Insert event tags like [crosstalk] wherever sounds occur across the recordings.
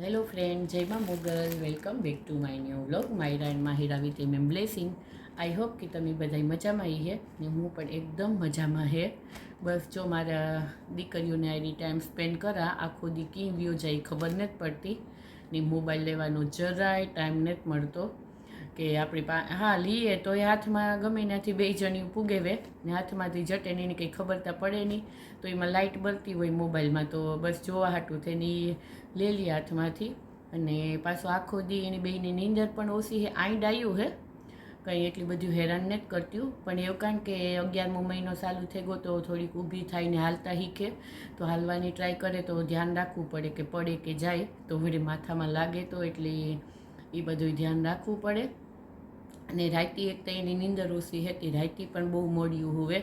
Hello friend જય માં Mogal welcome back to my new vlog Myra and Mahira with M M blessing I hope કે તમે બધા મજામાં આવી હે ને હું પણ એકદમ મજામાં હે. બસ જો મારા દીકરીઓને આરી ટાઈમ સ્પેન્ડ કરા, આખો દી કી વ્યૂ જાય ખબર નથી પડતી. ને મોબાઈલ લેવાનો જરાય ટાઈમ નથી મળતો. કે આપણી પા, હા લઈએ તો એ હાથમાં ગમે ત્યાંથી બે જણી પૂગેવે ને હાથમાંથી જટે ને એની કંઈ ખબર તો પડે નહીં. તો એમાં લાઇટ બળતી હોય મોબાઈલમાં તો બસ જોવા હાટું થઈને એ લે લી હાથમાંથી અને પાછો આખો દી એની બેની નીંદર પણ ઓછી હે, આઈડ આવ્યું હે. કંઈ એટલી બધું હેરાન નથી કરતું પણ એવું કારણ કે અગિયારમો મહિનો ચાલુ થઈ ગયો તો થોડીક ઊભી થાય ને હાલતા શીખે. તો હાલવાની ટ્રાય કરે તો ધ્યાન રાખવું પડે કે પડે કે જાય. તો વળી માથામાં લાગે તો એટલે એ બધું ધ્યાન રાખવું પડે. અને રાતી એક તો એની નીંદર ઓછી હતી રાતી પણ બહુ મોડી હોવે.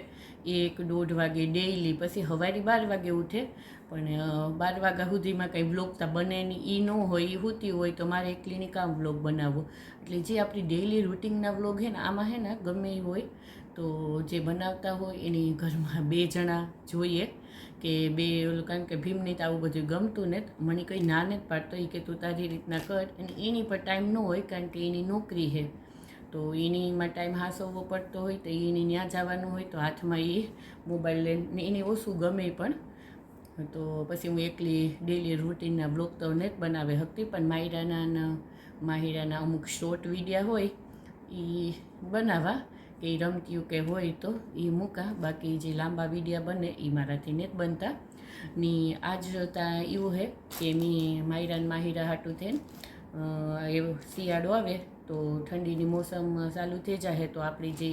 એક દોઢ વાગે ડેઈલી પછી હવારી બાર વાગે ઉઠે. પણ બાર વાગ્યા સુધીમાં કંઈ બ્લોગ તો બને નહીં એ ન હોય એ હોતી હોય તો મારે એકલીની કામ બ્લોગ બનાવવો. એટલે જે આપણી ડેઈલી રૂટિનના વ્લોગ છે ને, આમાં હે ને ગમે એ હોય, તો જે બનાવતા હોય એની ઘરમાં બે જણા જોઈએ કે બે કારણ કે ભીમને તો આવું બધું ગમતું ને મને કંઈ ના જ પાડતો એ કે તું તારી રીતના કર. અને એની પર ટાઈમ ન હોય કારણ કે એની નોકરી છે. તો એનીમાં ટાઈમ હાસવવો પડતો હોય તો એને ત્યાં જવાનું હોય તો હાથમાં એ મોબાઈલ લઈને એને ઓછું ગમે પણ. તો પછી હું એકલી ડેલી રૂટીનના બ્લોગ તો નથી બનાવે હતી પણ માહિરાના માહિરાના અમુક શોર્ટ વિડીયા હોય એ બનાવવા કે એ રમતીયું કે હોય તો એ મૂકા. બાકી જે લાંબા વિડીયા બને એ મારાથી નહીં બનતા. ની આજ ત્યાં એવું હે કે મેં માહિરાન માહિરા હાટું થઈને એવું શિયાળો આવે તો ઠંડીની મોસમ ચાલુ થઈ જાય તો આપણે જે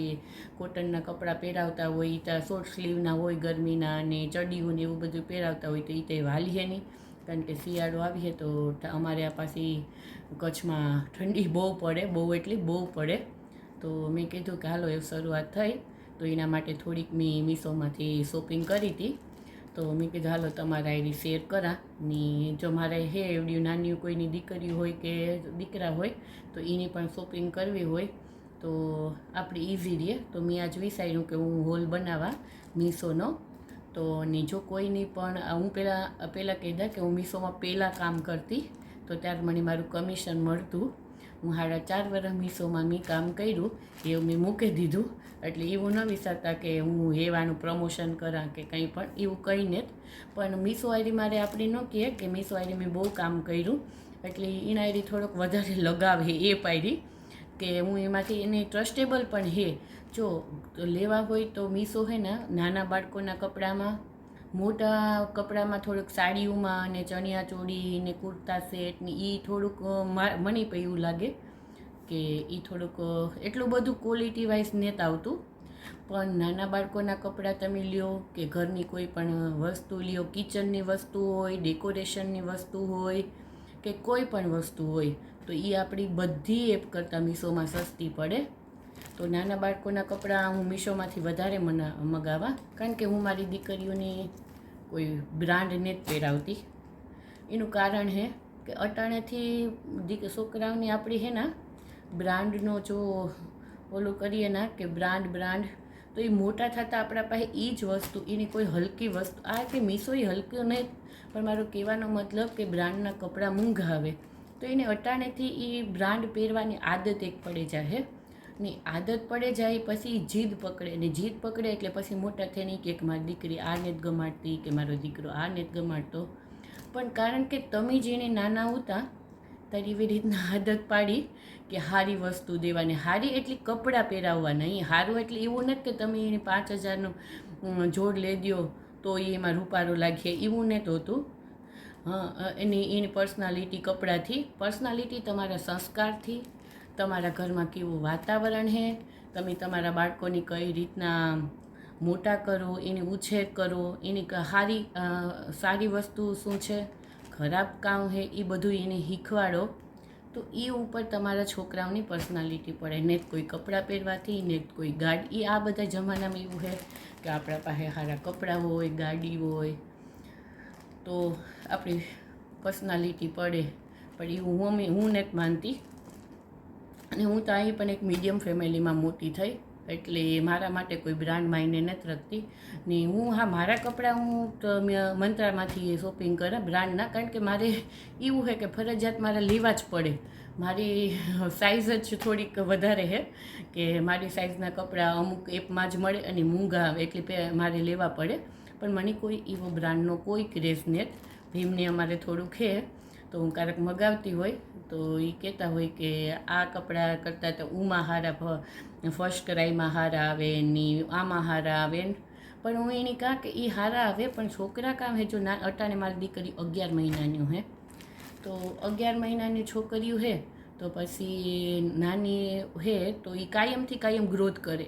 કોટનના કપડાં પહેરાવતા હોય એ ત્યાં શોર્ટ સ્લીવના હોય, ગરમીના અને ચડીઓને એવું બધું પહેરાવતા હોય તો એ તે વાલીએ નહીં. કારણ કે શિયાળો આવીએ તો અમારે આ પાસે કચ્છમાં ઠંડી બહુ પડે, બહુ એટલી બહુ પડે. તો મેં કીધું કે હાલો એવું શરૂઆત થઈ. તો એના માટે થોડીક મેં મીશોમાંથી શોપિંગ કરી હતી. તો મેં કીધું, હાલો, તમારા આઈડી શેર કરા. ને જો મારે હે એવડી નાની કોઈની દીકરી હોય કે દીકરા હોય, તો એની પણ શોપિંગ કરવી હોય. તો આપણે ઇઝી રહે તો મેં આજ વિચાર્યું કે હું હોલ બનાવવા મીશોનો. તો ને જો કોઈની પણ હું પહેલાં પહેલાં દા કે હું મીશોમાં પહેલાં કામ કરતી, તો ત્યારે મને મારું કમિશન મળતું. હું સાડા ચાર વર્ષ મીશોમાં મેં કામ કર્યું, એવું મેં મૂકી દીધું. એટલે એવું ન વિચારતા કે હું હેવાનું પ્રમોશન કરા કે કંઈ પણ, એવું કંઈ જ પણ મીસો આઈડી મારે આપણે ન કહીએ કે મીસો આઈડી મેં બહુ કામ કર્યું. એટલે એના આઈડી થોડોક વધારે [laughs] લગાવ એ પાયરી કે હું એમાંથી એને ટ્રસ્ટેબલ પણ હે. જો લેવા હોય તો મીશો હે ને, નાના બાળકોના કપડામાં, મોટા કપડામાં થોડુંક સાડીઓમાં અને ચણિયા ચોળી ને કુર્તા સેટ ને એ થોડુંક મને પણ એવું લાગે. કે એ થોડુંક, એટલું બધું ક્વોલિટી વાઇઝ નથી આવતું. પણ નાના બાળકોના કપડાં તમે લ્યો કે ઘરની કોઈ પણ વસ્તુ લ્યો કિચનની વસ્તુ હોય ડેકોરેશનની વસ્તુ હોય કે કોઈ પણ વસ્તુ હોય, તો એ આપણી બધી એપ કરતાં મીશોમાં સસ્તી પડે. તો નાના બાળકોના કપડાં હું મીશોમાંથી વધારે મના, મગાવા, કારણ કે હું મારી દીકરીઓની કોઈ બ્રાન્ડ જ પહેરાવતી. એનું કારણ છે કે અટાણેથી દીક, છોકરાઓની આપણી હે ને બ્રાન્ડનો જો ઓલું કરીએ ને કે બ્રાન્ડ બ્રાન્ડ, તો એ મોટા થતાં આપણા પાસે એ જ વસ્તુ, એની કોઈ હલકી વસ્તુ, આ કે મીશો એ હલકી નહીં પણ મારો કહેવાનો મતલબ કે બ્રાન્ડના કપડાં મૂંઘા આવે તો એને અટાણેથી એ બ્રાન્ડ પહેરવાની આદત એક પડી જાય ને આદત પડે જાય, પછી જીદ પકડે, ને જીદ પકડે એટલે પછી મોટા થઈને કે મારી દીકરી આ નેત ગમાડતી, કે મારો દીકરો આ ને ગમાડતો. પણ કારણ કે તમે જેને નાના હતા તારી એવી રીતના [laughs] આદત પાડી કે સારી વસ્તુ દેવાની. સારી એટલી કપડાં પહેરાવવા નહીં સારું એટલે એવું નથી કે તમે એને પાંચ હજારનું જોડ લઈ દ્યો તો એ એમાં રૂપારો લાગીએ એવું નથી હોતું. હા એની એની પર્સનાલિટી કપડાંથી. પર્સનાલિટી તમારા સંસ્કારથી. તમારા ઘરમાં કેવું વાતાવરણ છે. તમે તમારા બાળકોની કઈ રીતના મોટા કરો, એની ઉછેર કરો, એની સારી સારી વસ્તુ શું છે? ખરાબ કામ છે એ બધું એને શીખવાડો, તો એ ઉપર તમારા છોકરાઓની પર્સનાલિટી પડે. ને કોઈ કપડાં પહેરવાથી, ને કોઈ ગાડી. આ બધા જમાનામાં એવું છે કે આપણા પાસે સારા કપડાં હોય, ગાડી હોય, તો આપણી પર્સનાલિટી પડે. પણ એવું હું હું નથી માનતી. અને હું તો અહીં પણ એક મીડિયમ ફેમિલીમાં મોટી થઈ. એટલે મારા માટે કોઈ બ્રાન્ડ માઈને નથી રાખતી. ને હું, હા, મારા કપડાં હું મંત્રામાંથી શોપિંગ કરે બ્રાન્ડના કારણ કે મારે એવું છે કે ફરજિયાત મારે લેવા જ પડે. મારી સાઇઝ જ થોડીક વધારે છે કે મારી સાઇઝના કપડાં અમુક એપમાં જ મળે અને મૂંગા આવે એટલે મારે લેવા પડે. પણ મને કોઈ એવો બ્રાન્ડનો કોઈ ક્રેઝ નથી. ભીમને અમારે થોડુંક છે. તો હું ક્યારેક મગાવતી હોય, તો એ કહેતા હોય કે આ કપડાં કરતાં તો ઉમાં હારા ફર્સ્ટ ક્રાઈમાં હારા આવે, ને આમાં હારા આવે. પણ હું એની કાં કે એ હારા આવે, પણ છોકરા કામ હે જો ના, અટાણે મારી દીકરી અગિયાર મહિનાની હે. તો અગિયાર મહિનાની છોકરીઓ હે, તો પછી નાની હે, તો એ કાયમથી કાયમ ગ્રોથ કરે.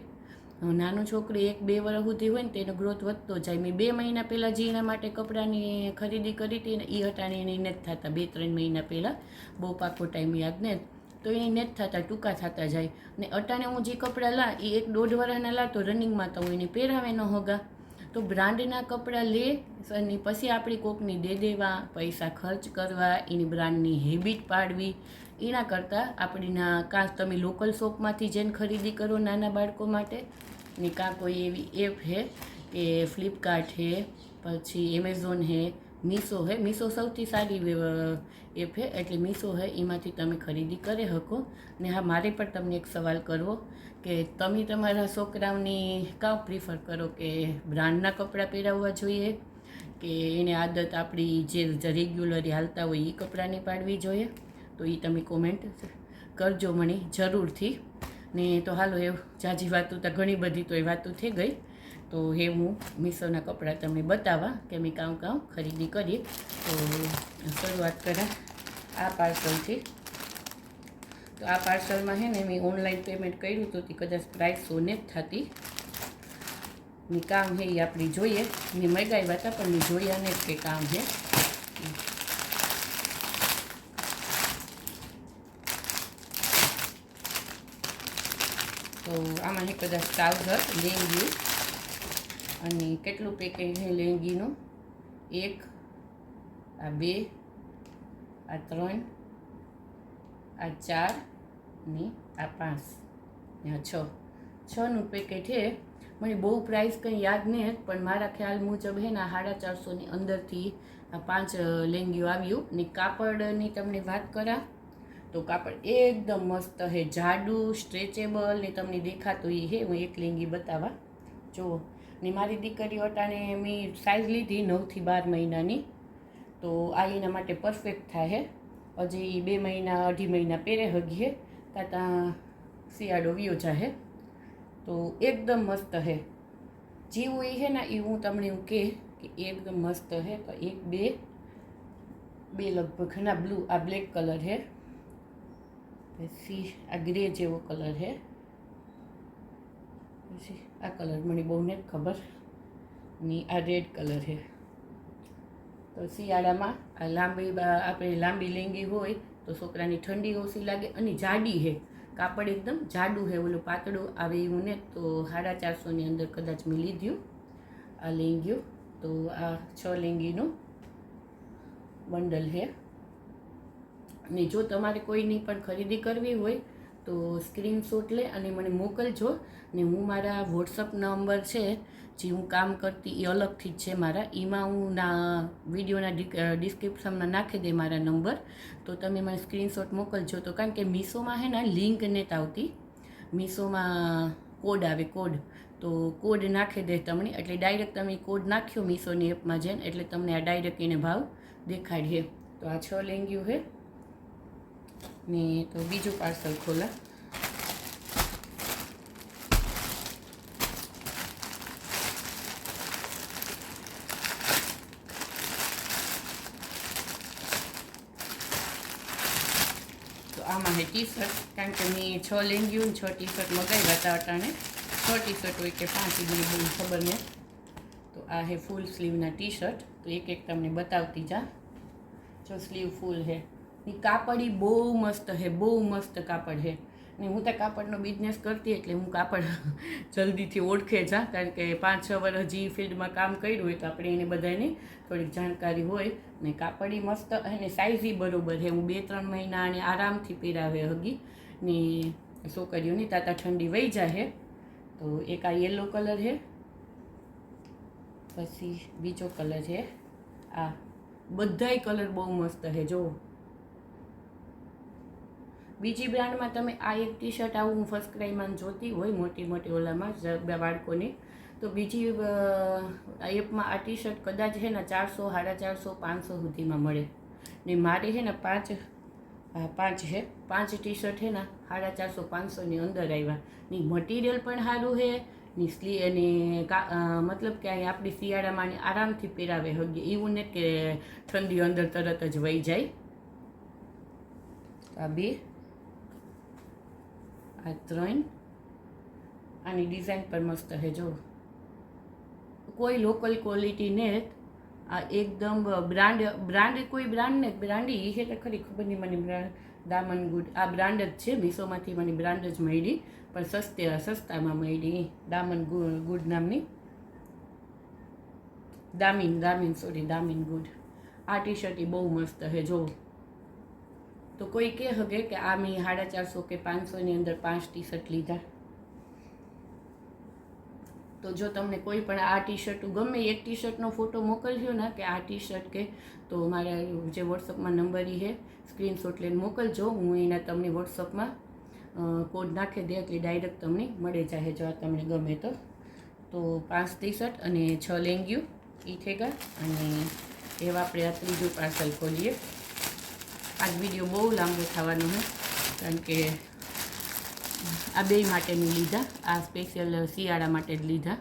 નાનું છોકરી એક બે વર્ષ સુધી હોય ને તેનો ગ્રોથ વધતો જાય. મેં બે મહિના પહેલાં જે એના માટે કપડાની ખરીદી કરી હતી ને એ હટાણી એને નથી થતા. બે ત્રણ મહિના પહેલાં. બહુ પાકો ટાઈમ યાદ ને. તો એ નથી થતા, ટૂંકા થતા જાય. ને અટાણે હું જે કપડાં લા એ એક દોઢ વર્ષના લા તો રનિંગમાં તો એને પહેરાવે ન હોગા. તો બ્રાન્ડના કપડાં લે અને પછી આપણી કોકની દે દેવા, પૈસા ખર્ચ કરવા, એની બ્રાન્ડની હેબિટ પાડવી. એના કરતાં આપણીના કાં, તમે લોકલ શોપમાંથી જેને ખરીદી કરો નાના બાળકો માટે ને કાં કોઈ એવી એપ છે કે ફ્લિપકાર્ટ છે પછી એમેઝોન છે મીશો છે મીશો સૌથી સારી એપ છે એટલે મીશો છે એમાંથી તમે ખરીદી કરી શકો. ને હા, મારે પણ તમને એક સવાલ કરવો, કે તમે તમારા છોકરાઓની કાં પ્રિફર કરો કે બ્રાન્ડના કપડાં પહેરાવવા જોઈએ? કે એને આદત આપણી જે રેગ્યુલરી હાલતા હોય એ કપડાંની પાડવી જોઈએ? તો એ તમે કોમેન્ટ કરજો મને જરૂરથી. ને તો હાલો, એ જાજી વાતો તો ઘણી બધી તો એ વાતો થઈ ગઈ. તો એ હું મીશોના કપડાં તમને બતાવવા કે મેં કામ કામ ખરીદી કરી તો શરૂઆત કરા આ પાર્સલથી. તો આ પાર્સલમાં છે ને મેં ઓનલાઈન પેમેન્ટ કર્યું હતું તે કદાચ પ્રાઇસ સોને જ થતી. ને કામ છે એ આપણે જોઈએ. મેં મગાવ્યા હતા પણ મેં જોયા ને કે કામ છે તો આમાં છે કદાચ ટ્રાઉઝર લેંગી અને કેટલું પેકેજ છે લેંગીનું? એક, આ બે, આ ત્રણ, આ ચાર ને આ પાંચ. ને આ છ. છનું પેકેટ છે. મને બહુ પ્રાઇસ કંઈ યાદ નહીં પણ મારા ખ્યાલ મુજબ હે ને સાડા ચારસોની અંદરથી આ પાંચ લેંગીઓ આવ્યું. ને કાપડની તમને વાત કરા તો કાપડ એકદમ મસ્ત હે, જાડું સ્ટ્રેચેબલ ને તમને દેખાતું એ હે, હું એક લેંગી બતાવવા જુઓ ને મારી દીકરી અટાણે મેં સાઇઝ લીધી નવથી બાર મહિનાની. તો આ એના માટે પરફેક્ટ થાય હે. હજી બે મહિના, અઢી મહિના પહેરે હગીએ ત્યાં શિયાળો વિયો જાહે. તો એકદમ મસ્ત હે. જેવું એ હે ને એ હું તમને એવું કહે કે એકદમ મસ્ત હે, તો એક, બે બે લગભગ, ના બ્લુ આ બ્લેક કલર હે. પછી આ ગ્રે જેવો કલર છે. પછી આ કલર મને બહુ ને ખબર. ની આ રેડ કલર છે. તો શિયાળામાં આ લાંબી આપણે લાંબી લેંગી હોય તો છોકરાની ઠંડી ઓછી લાગે અને જાડી છે. કાપડ એકદમ જાડું છે, ઓલું પાતળું આવે એવું ને તો સાડા ચારસોની અંદર કદાચ મેં લીધું આ લેંગીઓ. તો આ છ લેંગીનું બંડલ છે. ને જો તમારે કોઈની પણ ખરીદી કરવી હોય, તો સ્ક્રીનશોટ લે અને મને મોકલજો. ને હું મારા વોટ્સઅપ નંબર છે, જે હું કામ કરતી એ અલગથી જ છે મારા. એમાં હું ના, વિડીયોના ડિસ્ક્રિપ્શનમાં નાખી દે મારા નંબર. તો તમે મને સ્ક્રીનશોટ મોકલજો. તો કારણ કે મીશોમાં હે ને લિંક નથી આવતી. મીશોમાં કોડ આવે, કોડ. તો કોડ નાખી દે તમને. એટલે ડાયરેક્ટ તમે કોડ નાખ્યો મીશોની એપમાં જઈને, એટલે તમને આ ડાયરેક્ટ એને ભાવ દેખાડીએ તો આ છ લેંગ્યું છે. ને તો બીજું પાર્સલ ખોલા. તો આમાં હે ટી શર્ટ કારણ કે મેં છ લેંગ્યું છ ટી શર્ટ મગાવ્યા હતા અટાણે. છ ટી શર્ટ હોય કે પાંચ મને બહુ ખબર નહીં. તો આ હે ફૂલ સ્લીવના ટી શર્ટ તો એક એક તમને બતાવતી જા. જો સ્લીવ ફૂલ છે. એ કાપડ બહુ મસ્ત છે બહુ મસ્ત કાપડ છે ને હું તો કાપડનો બિઝનેસ કરતી એટલે હું કાપડ [laughs] જલ્દીથી ઓળખે જા, કારણ કે પાંચ છ વર્ષ હજી ફિલ્ડમાં કામ કર્યું હોય તો આપણે એને બધાની થોડીક જાણકારી હોય. ને કાપડ મસ્ત અને સાઇઝી બરોબર છે હું બે ત્રણ મહિના અને આરામથી પહેરાવે હગી. ને છોકરીઓની તાતા ઠંડી વહી જાય તો એક આ યલો કલર છે પછી બીજો કલર છે આ બધાય કલર બહુ મસ્ત છે જુઓ. બીજી બ્રાન્ડમાં તમે આ એક ટી શર્ટ આવું હું ફર્સ્ટ ક્રાઈમાં જોતી હોય મોટી મોટી ઓલામાં બાળકોની, તો બીજી એપમાં આ ટી શર્ટ કદાચ છે ને ચારસો, સાડા ચારસો, પાંચસો સુધીમાં મળે. ને મારે છે ને પાંચ પાંચ છે પાંચ ટી શર્ટ છે ને સાડા ચારસો, પાંચસોની અંદર આવ્યા ની મટીરિયલ પણ સારું છે ની સ્લી, અને મતલબ કે અહીં આપણી શિયાળામાં આરામથી પહેરાવે હગી. એવું ને કે ઠંડી અંદર તરત જ વહી જાય. આ બે. આ ત્રણ આની ડિઝાઇન પણ મસ્ત છે, જો. કોઈ લોકલ ક્વોલિટી ને આ એકદમ બ્રાન્ડ બ્રાન્ડ કોઈ બ્રાન્ડ ને બ્રાન્ડ એટલે ખરી ખબર નહીં, મને બ્રાન્ડ દામન ગુડ આ બ્રાન્ડ જ છે મીશોમાંથી મને બ્રાન્ડ જ મળી. પણ સસ્તે, સસ્તામાં મળી દામન ગુડ નામની. દામિન દામિન સોરી દામિન ગુડ આ ટી શર્ટ એ બહુ મસ્ત છે, જો. તો કોઈ કહે હગે કે આ મેં સાડા ચારસો કે પાંચસોની અંદર પાંચ ટી શર્ટ લીધા. તો જો તમને કોઈ પણ આ ટી શર્ટ ગમે એક ટી શર્ટનો ફોટો મોકલજો ને કે આ ટી શર્ટ કે, તો મારા જે વોટ્સઅપમાં નંબર છે, સ્ક્રીનશોટ લઈને મોકલજો. હું એના તમને વોટ્સઅપમાં કોડ નાખી દે એટલે ડાયરેક્ટ તમને મળી જાય જો આ તમને ગમે તો. તો પાંચ ટી શર્ટ અને છ લેંગ્યુ એ થઈ અને એવા આપણે આ ત્રીજું પાર્સલ ખોલીએ. આજ વીડિયો બહુ લાંબો થવાનો છે, કારણ કે આ બે માટેનું લીધા, આ સ્પેશિયલ શિયાળા માટે જ લીધા.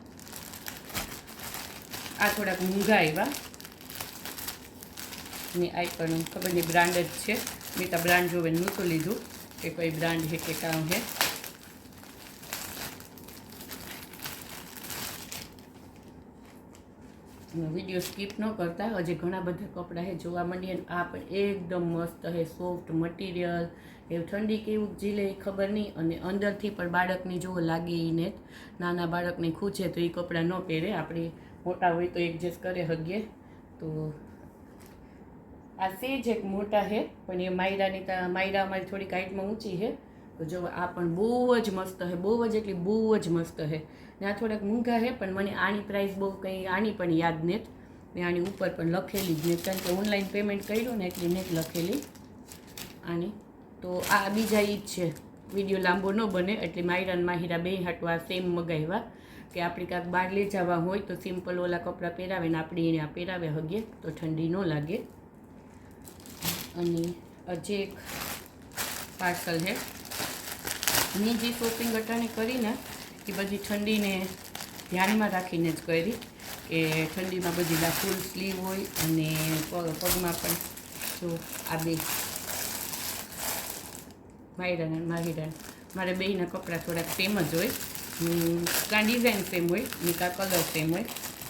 આ થોડાક મૂંઘા આવ્યા. ને આ પણ ખબર નહીં બ્રાન્ડ જ છે. મેં તો બ્રાન્ડ જોવે નહોતું લીધું કે કોઈ બ્રાન્ડ છે કે કામ છે. વીડિયો સ્કીપ ન કરતા. હજી ઘણા બધા કપડાં છે જોવા મળીએ આ પણ એકદમ મસ્ત હે સોફ્ટ મટીરિયલ એ ઠંડી કેવું ઝીલે એ ખબર નહીં. અને અંદરથી પણ બાળકની જો લાગે એને નાના બાળકને ખૂંચે તો એ કપડાં ન પહેરે. આપણે મોટા હોય તો એડજસ્ટ કરે હગીએ. તો આ સેજ એક મોટા હે, પણ એ માયરાની તા, માયરા અમારી થોડીક હાઇટમાં ઊંચી છે તો જો આ પણ બહુ જ મસ્ત હે, બહુ જ એટલી બહુ જ મસ્ત છે ને આ થોડાક મૂંઘા છે પણ મને આની પ્રાઇસ બહુ કંઈ આની પણ યાદ નથી ને આની ઉપર પણ લખેલી જ નથી કારણ કે ઓનલાઈન પેમેન્ટ કર્યું ને એટલી નથી લખેલી. આની. તો આ બીજા ઈ છે. વીડિયો લાંબો ન બને, એટલે માયરન માહિરા બે હાટવા સેમ મગાવ્યા. કે આપણે કાંક બહાર લઈ જવા હોય તો સિમ્પલ ઓલા કપડાં પહેરાવે ને આપણે એને આ પહેરાવે હગીએ તો ઠંડી ન લાગે. અને હજી એક પાર્સલ છે મેં જે શોપિંગ અટાણે કરીને એ બધી ઠંડીને ધ્યાનમાં રાખીને જ કરી કે ઠંડીમાં બધી ફૂલ સ્લીવ હોય અને પગ પગમાં પણ જો આ બે માયરાન અને માહિરાન. મારે બેયના કપડાં થોડાક સેમ જ હોય. કાં ડિઝાઇન સેમ હોય, ને કાં કલર સેમ હોય.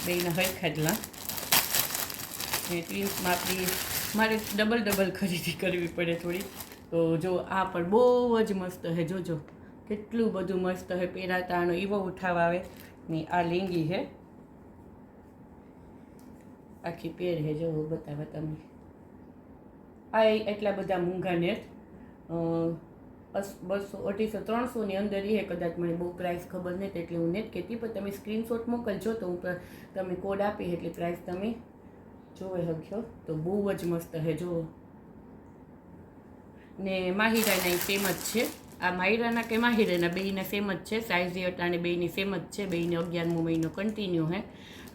બેયના હરખાડલા ને ટ્વિન્સમાં આપણી, મારે ડબલ ડબલ ખરીદી કરવી પડે થોડી. તો જો આ પણ બહુ જ મસ્ત છે જોજો. કેટલું બધું મસ્ત હોય પહેરાતા આનો એવો ઉઠાવ આવે. ને આ લેંગી છે આખી પેર છે જો બતાવે તમને આ એટલા બધા મૂંઘા નેટ બસો અઢીસો ત્રણસોની અંદર એ કદાચ મને બહુ પ્રાઇસ ખબર નથી એટલે હું નેટ કહેતી, પણ તમે સ્ક્રીનશોટ મોકલજો તો હું તમે કોડ આપી એટલે પ્રાઇસ તમે જોવે શક્યો તો બહુ જ મસ્ત છે જુઓ. ને માહિરાના સેમ જ છે. આ માહિરાના કે માહિરાના બેયના સેમ જ છે સાઇઝ અટાણે બેયની સેમ જ છે, બેયને અગિયારમો મહિનો કન્ટિન્યુ હે.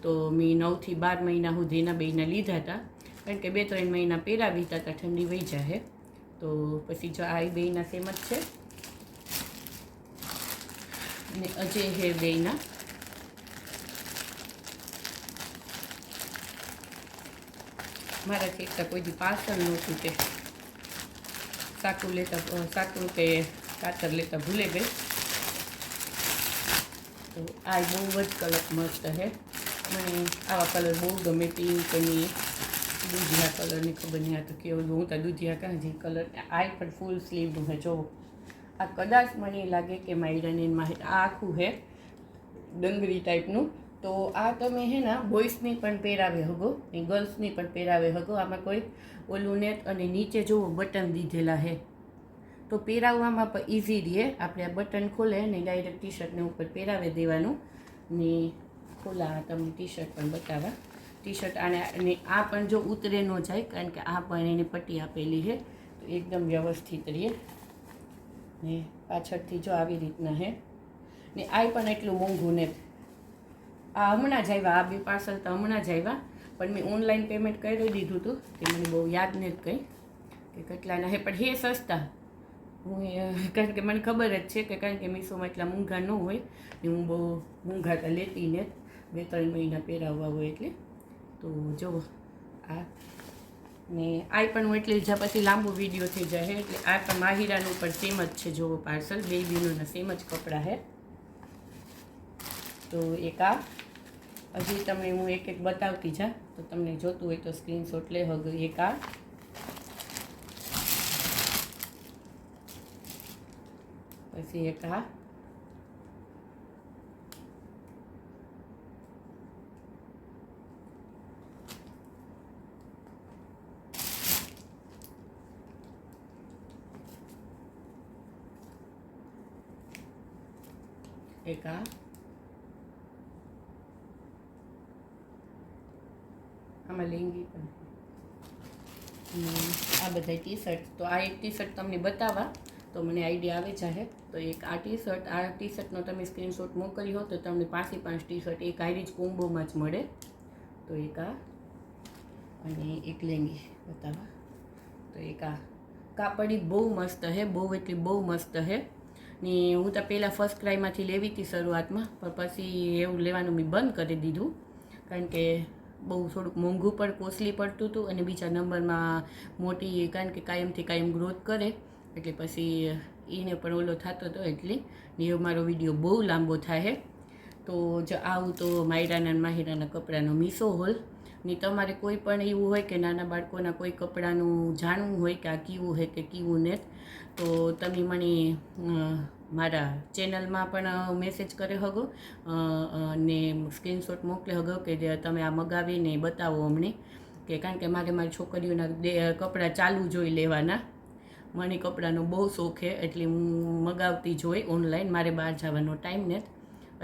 તો મેં નવથી બાર મહિના સુધીના બેયના લીધા હતા. કારણ કે બે ત્રણ મહિના પહેરાવી હતા, ઠંડી વહી જાહે તો પછી જો આ બેયના સેમ જ છે. ને અજય હે બેયના. મારાથી એકતા કોઈ પાર્સલ નહોતું તે સાકું લેતા સાકું કે કાતર લેતા ભૂલે ગઈ. તો આ બહુ જ કલર મસ્ત છે. મને આવા કલર બહુ ગમે તે કંઈ દૂધિયા કલરની ખબર નહીં, આ તો કેવું હું તો દૂધિયા કાં જે કલર આ પણ ફૂલ સ્લીવનું છે, જો. આ કદાચ મને લાગે કે માયરાને માહિર આ આખું છે ડંગરી ટાઈપનું. તો આ તમે હે ને બોયસની પણ પહેરાવે હગો એ ગર્લ્સની પણ પહેરાવે હગો. આમાં કોઈ ઓલું નેટ અને નીચે જુઓ બટન દીધેલા હે તો પહેરાવવામાં પણ ઇઝી રહે. આપણે આ બટન ખોલે ને ડાયરેક્ટ ટી શર્ટને ઉપર પહેરાવી દેવાનું. ને ખોલા તમને ટી શર્ટ પણ બતાવવા ટી શર્ટ આને અને આ પણ જો ઉતરે ન જાય, કારણ કે આ પણ એની પટ્ટી આપેલી છે, તો એકદમ વ્યવસ્થિત રહે. ને પાછળથી જો આવી રીતના છે ને આ પણ એટલું મોંઘું ને. આ હમણાં જ આવ્યા, આ બે પાર્સલ તો હમણાં જ આવ્યા, પણ મેં ઓનલાઈન પેમેન્ટ કરી દીધું હતું તે મને બહુ યાદ નથી કંઈ, કે કેટલાના હે, પણ હે સસ્તા. હું કારણ કે મને ખબર જ છે કે કારણ કે મીશોમાં એટલા મૂંઘા ન હોય, ને હું બહુ મૂંઘા લેતી ને બે ત્રણ મહિના પહેરાવવા હોય એટલે. તો જો, આ, ને આ પણ હું એટલે જ્યાં પછી લાંબો વીડિયો થઈ જાય એટલે આ પણ માહિરાનું પણ સેમ જ છે, જોવો પાર્સલ બે બીનોના સેમ જ કપડાં છે તો એક આ, હજી તમે હું એક એક બતાવતી જા, તો તમને જોતું હોય તો સ્ક્રીનશોટ લે હગ, એક આ. પછી એક આ એક આ આમાં લેંગી આ બધા ટી શર્ટ તો આ એક ટી શર્ટ તમને બતાવવા. તો મને આઈડિયા આવે છે તો એક આ ટી શર્ટ આ ટી શર્ટનો તમે સ્ક્રીનશોટ મોકલી હો તો તમને પાંચે પાંચ ટી શર્ટ એક આઈરી જ કોમ્બોમાં જ મળે. તો એક આ અને એક લેંગી બતાવવા. તો એક આ કાપડી બહુ મસ્ત હે, બહુ એટલી બહુ મસ્ત હે. ને હું તો પહેલાં ફર્સ્ટ ક્રાઈમાંથી લેવી હતી શરૂઆતમાં, પણ પછી એવું લેવાનું મેં બંધ કરી દીધું. કારણ કે બહુ થોડુંક મોંઘું પણ કોસ્ટલી પડતું હતું અને બીજા નંબરમાં મોટી કારણ કે કાયમથી કાયમ ગ્રોથ કરે. એટલે પછી એને પણ ઓલો થતો હતો એટલે ને મારો વીડિયો બહુ લાંબો થાય તો જો આવું તો માયરાના માહિરાના કપડાનો મીસો હોલ. ને તમારે કોઈ પણ એવું હોય કે નાના બાળકોના કોઈ કપડાનું જાણવું હોય કે આ કેવું છે કે કેવું ને તો તમે મને મારા ચેનલમાં પણ મેસેજ કરે હગો. ને સ્ક્રીનશોટ મોકલે હગો કે તમે આ મગાવીને બતાવો અમને. કે કારણ કે મારે મારી છોકરીઓના કપડાં ચાલુ જોઈ લેવાના. મને કપડાનો બહુ શોખ છે, એટલે હું મગાવતી જોઈ ઓનલાઈન મારે બહાર જવાનો ટાઈમ ને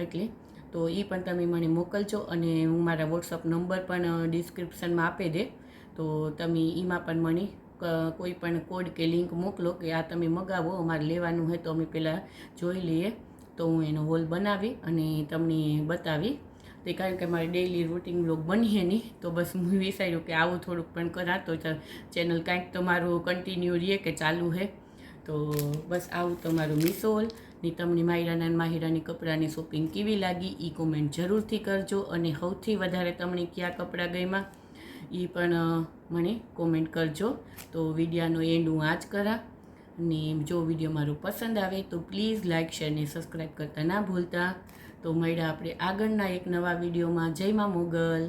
એટલે તો એ પણ તમે મને મોકલજો અને હું મારા વોટ્સઅપ નંબર પણ ડિસ્ક્રિપ્શનમાં આપી દે. તો તમે એમાં પણ મને કોઈ પણ કોડ કે લિંક મોકલો કે આ તમે મગાવો, અમારે લેવાનું હોય તો અમે પહેલાં જોઈ લઈએ. તો હું એનો હોલ બનાવી અને તમને બતાવી તે કારણ કે મારે ડેઈલી રૂટિન બ્લોગ બનીએ નહીં. તો બસ હું વિચાર્યું કે આવું થોડુંક પણ કરા તો ચેનલ કાંઈક તો મારું કન્ટિન્યુ રહીએ કે ચાલુ છે તો બસ આવું તમારું મિસોલની તમને માહિરાના માહિરાની કપડાની શોપિંગ કેવી લાગી એ કોમેન્ટ જરૂરથી કરજો. અને સૌથી વધારે તમને કયા કપડાં ગયમાં એ પણ મને કોમેન્ટ કરજો. તો વિડીયાનો એન્ડ હું આ જ કરા. અને જો વીડિયો મારો પસંદ આવે તો પ્લીઝ લાઇક શેર ને સબસ્ક્રાઈબ કરતા ના ભૂલતા. તો મળ્યા આપણે આગળના એક નવા વિડીયોમાં. જય મા મોગલ.